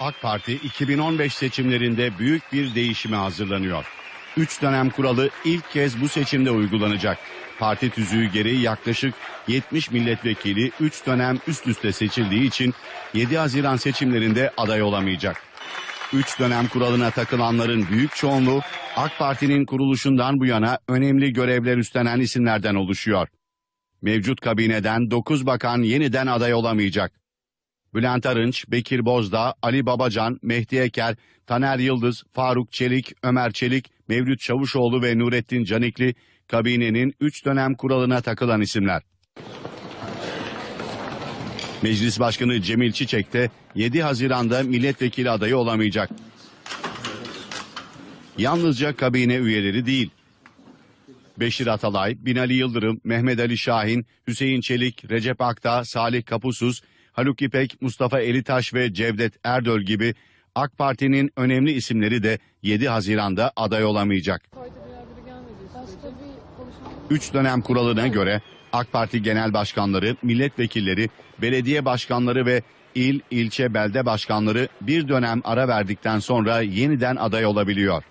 AK Parti 2015 seçimlerinde büyük bir değişime hazırlanıyor. Üç dönem kuralı ilk kez bu seçimde uygulanacak. Parti tüzüğü gereği yaklaşık 70 milletvekili 3 dönem üst üste seçildiği için 7 Haziran seçimlerinde aday olamayacak. Üç dönem kuralına takılanların büyük çoğunluğu AK Parti'nin kuruluşundan bu yana önemli görevler üstlenen isimlerden oluşuyor. Mevcut kabineden 9 bakan yeniden aday olamayacak. Bülent Arınç, Bekir Bozdağ, Ali Babacan, Mehdi Eker, Taner Yıldız, Faruk Çelik, Ömer Çelik, Mevlüt Çavuşoğlu ve Nurettin Canikli kabinenin 3 dönem kuralına takılan isimler. Meclis Başkanı Cemil Çiçek de 7 Haziran'da milletvekili adayı olamayacak. Yalnızca kabine üyeleri değil. Beşir Atalay, Binali Yıldırım, Mehmet Ali Şahin, Hüseyin Çelik, Recep Akta, Salih Kapusuz, Haluk İpek, Mustafa Elitaş ve Cevdet Erdöl gibi AK Parti'nin önemli isimleri de 7 Haziran'da aday olamayacak. 3 dönem kuralına göre AK Parti genel başkanları, milletvekilleri, belediye başkanları ve il, ilçe, belde başkanları bir dönem ara verdikten sonra yeniden aday olabiliyor.